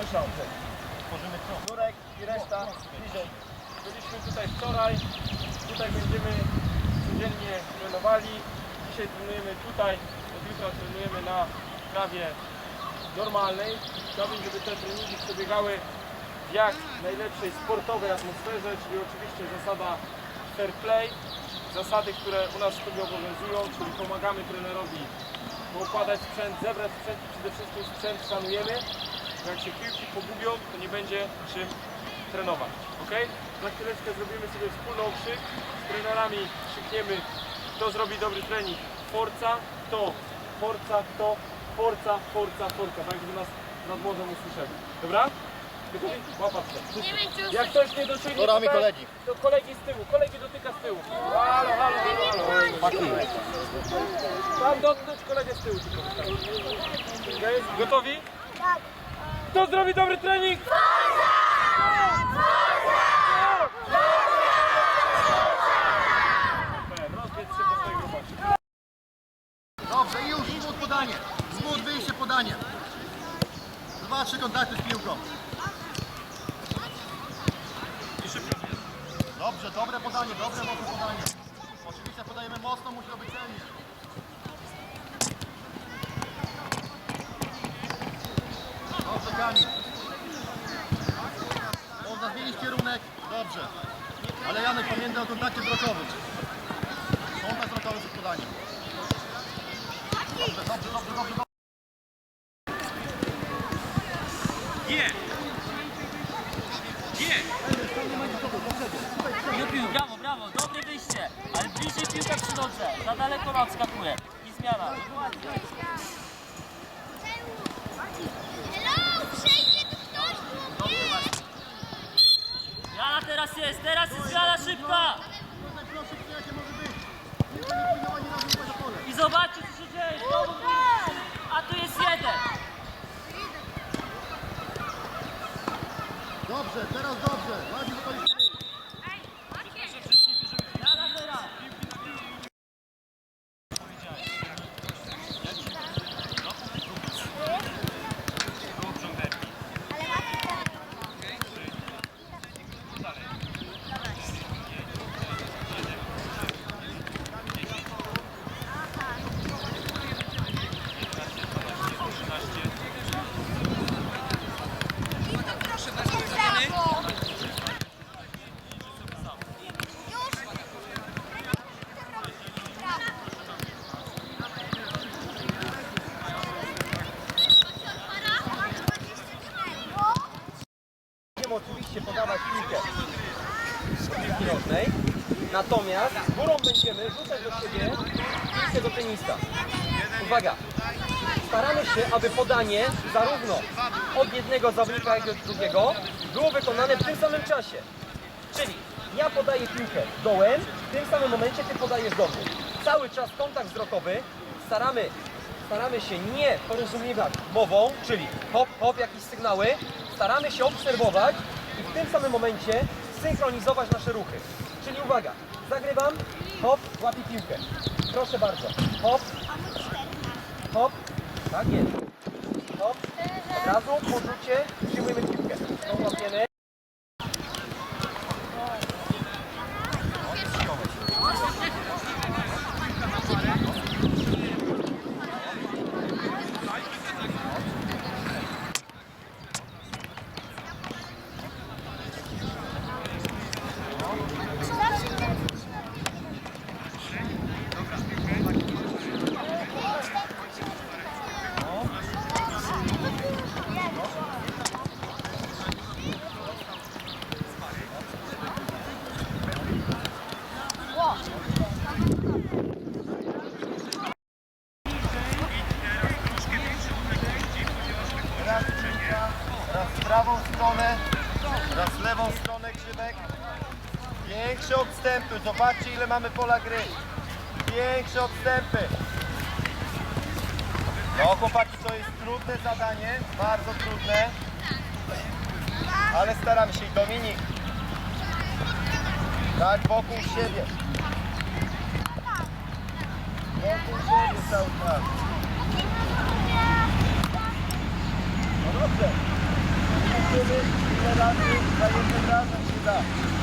tysiące. Tworzymy co? Jurek i reszta bliżej. Byliśmy tutaj wczoraj, tutaj będziemy codziennie trenowali. Dzisiaj trenujemy tutaj, od jutra trenujemy na trawie normalnej. Chciałbym, żeby te treningi przebiegały w jak najlepszej sportowej atmosferze, czyli oczywiście zasada fair play, zasady, które u nas w klubie obowiązują, czyli pomagamy trenerowi poukładać sprzęt, zebrać sprzęt i przede wszystkim sprzęt szanujemy. Bo jak się piłki pogubią, to nie będzie czym trenować. Ok? Za chwileczkę zrobimy sobie wspólny okrzyk. Z trenerami krzykniemy, kto zrobi dobry trening. Forca, kto? Forca, kto? Forca, forca, forca. Tak, żeby nas nad morzem usłyszeli. Dobra? Gotowi? Czy Jak ktoś nie dosięgnie Torami tutaj, kolegi. to kolegi z tyłu. Kolegi dotyka z tyłu. Halo, halo, halo. halo. Tam dotknąć kolegę z tyłu tylko. Okej? Gotowi? Kto zrobi dobry trening? Dobrze, i już, zbud podanie. Zbud wyjście podanie. Dwa, trzy kontakty z piłką. Dobrze, dobre podanie, dobre, mocne podanie. Oczywiście podajemy mocno, musi to być celnie. Dobrze, Kamil. Można zmienić kierunek. Dobrze. Ale Janek pamiętaj o kontakcie wzrokowym. Kontakt wzrokowy z podaniem. Dobrze, dobrze, dobrze, dobrze. Jupił, brawo, brawo, dobre wyjście, ale bliżej piłka przy nodze, za daleko nadskakuje i zmiana. I ładnie. Hello, przejdzie tu ktoś, Dobrze masz. Zmiana teraz jest, teraz jest zmiana szybka Proszę, jakie może być. Nie kombinowanie na długo za pole. i zobaczcie co się dzieje, znowu bliżej. a tu jest jeden. Dobrze, teraz dobrze. Ładnie wykonaliśmy. Zmiana teraz. Oczywiście podawać piłkę piłki nożnej, natomiast górą będziemy rzucać do siebie piłkę do tenisa. Uwaga! Staramy się, aby podanie zarówno od jednego zawodnika, jak i od drugiego było wykonane w tym samym czasie. Czyli ja podaję piłkę dołem, w tym samym momencie ty podajesz do mnie. Cały czas kontakt wzrokowy staramy, staramy się nie porozumiewać mową, czyli hop, hop, jakieś sygnały. Staramy się obserwować i w tym samym momencie synchronizować nasze ruchy. Czyli uwaga, zagrywam, hop, łapię piłkę. Proszę bardzo, hop, hop, tak jest. Hop, od razu po rzucie przyjmujemy piłkę. Tą łapiemy. Piłka, raz w prawą stronę, raz w lewą stronę grzybek. Większe odstępy, zobaczcie ile mamy pola gry. Większe odstępy. No chłopaki, to jest trudne zadanie, bardzo trudne. Ale staramy się i Dominik. Tak, wokół siebie. Wokół siebie cały czas. No dobrze. Zobaczymy ile